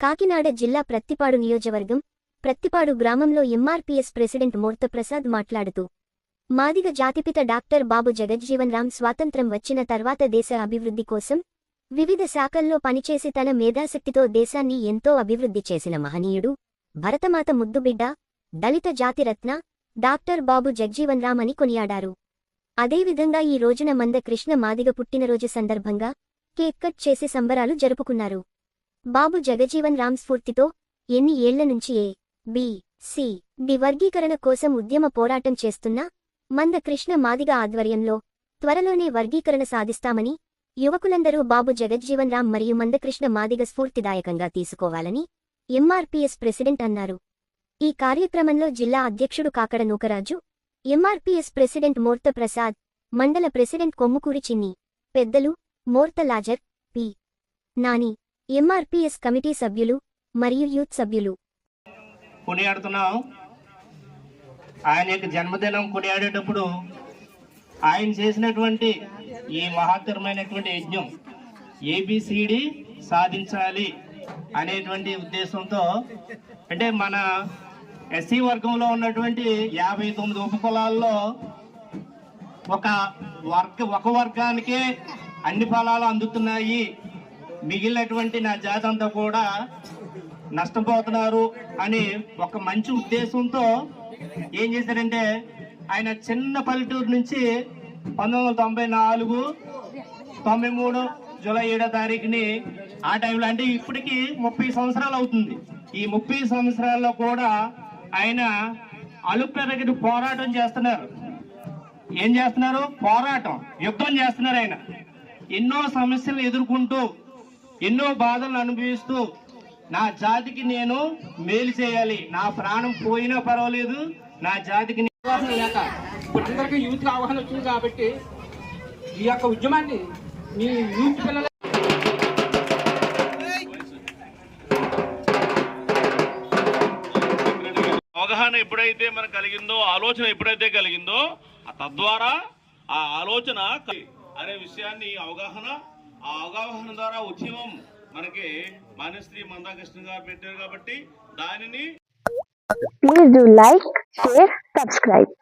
కాకినాడ జిల్లా ప్రత్తిపాడు నియోజకవర్గం ప్రత్తిపాడు గ్రామంలో ఎంఆర్పీఎస్ ప్రెసిడెంట్ మూర్తప్రసాద్ మాట్లాడుతూ మాదిగ జాతిపిత డాక్టర్ బాబు జగజ్జీవన్ రామ్ స్వాతంత్రం వచ్చిన తర్వాత దేశ అభివృద్ధి కోసం వివిధ శాఖల్లో పనిచేసి తన మేధాశక్తితో దేశాన్ని ఎంతో అభివృద్ధి చేసిన మహనీయుడు భరతమాత ముద్దుబిడ్డ దళిత జాతిరత్న డాక్టర్ బాబు జగ్జీవన్ రామ్ అని కొనియాడారు. అదేవిధంగా ఈ రోజున మంద కృష్ణ మాదిగ పుట్టినరోజు సందర్భంగా కేక్ కట్ చేసి సంబరాలు జరుపుకున్నారు. బాబు జగజీవన్ రామ్ స్ఫూర్తితో ఎన్ని ఏళ్ళ నుంచి ఏ బి సి డి వర్గీకరణ కోసం ఉద్యమ పోరాటం చేస్తున్న మంద కృష్ణ మాదిగ ఆధ్వర్యంలో త్వరలోనే వర్గీకరణ సాధిస్తామని యువకులందరూ బాబు జగజ్జీవన్ రామ్ మరియు మందకృష్ణ మాదిగ స్ఫూర్తిదాయకంగా తీసుకోవాలని ఎంఆర్పీఎస్ ప్రెసిడెంట్ అన్నారు. ఈ కార్యక్రమంలో జిల్లా అధ్యక్షుడు కాకడ నూకరాజు ఎంఆర్పీఎస్ ప్రెసిడెంట్ మోర్త ప్రసాద్ మండల ప్రెసిడెంట్ కొమ్ముకూరి చిన్ని పెద్దలు Morta Lazar P. Nani MRPS committee సభ్యులు మరియు యూత్ సభ్యులు. కొనియాడుతున్నాం. ఆయన యొక్క జన్మదినం కొనియాడేటప్పుడు ఆయన చేసినటువంటి ఈ మహత్తరమైనటువంటి యజ్ఞం ఏబిసిడి సాధించాలి అనేటువంటి ఉద్దేశంతో అంటే మన ఎస్సీ వర్గంలో ఉన్నటువంటి యాభై తొమ్మిది ఉపకులాల్లో ఒక వర్గ ఒక వర్గానికే అన్ని ఫలాలు అందుతున్నాయి. మిగిలినటువంటి నా జాతి అంతా కూడా నష్టపోతున్నారు అని ఒక మంచి ఉద్దేశంతో ఏం చేశారంటే ఆయన చిన్న పల్లెటూరు నుంచి పంతొమ్మిది వందల తొంభై నాలుగు తొంభై మూడు జూలై ఏడో తారీఖుని ఆ టైంలో అంటే ఇప్పటికి ముప్పై సంవత్సరాలు అవుతుంది. ఈ ముప్పై సంవత్సరాల్లో కూడా ఆయన అలుపెరగటి పోరాటం చేస్తున్నారు. ఏం చేస్తున్నారు? పోరాటం యుద్ధం చేస్తున్నారు ఆయన. ఎన్నో సమస్యలు ఎదుర్కొంటూ ఎన్నో బాధలు అనుభవిస్తూ నా జాతికి నేను మేలు చేయాలి. నా ప్రాణం పోయినా పర్వాలేదు. నా జాతికి అవగాహన లేక ఇప్పుడు అందరికీ యూత్ అవగాహన వచ్చింది కాబట్టి ఈ యొక్క ఉద్యమాన్ని మీ యూత్ పిల్లల అవగాహన ఎప్పుడైతే మనకు కలిగిందో ఆలోచన ఎప్పుడైతే కలిగిందో తద్వారా ఆ ఆలోచన అనే విషయాన్ని అవగాహన ఆ అవగాహన ద్వారా ఉద్యమం మనకి మాన్యశ్రీ మందాకృష్ణ గారు పెట్టారు కాబట్టి దానిని please do like share subscribe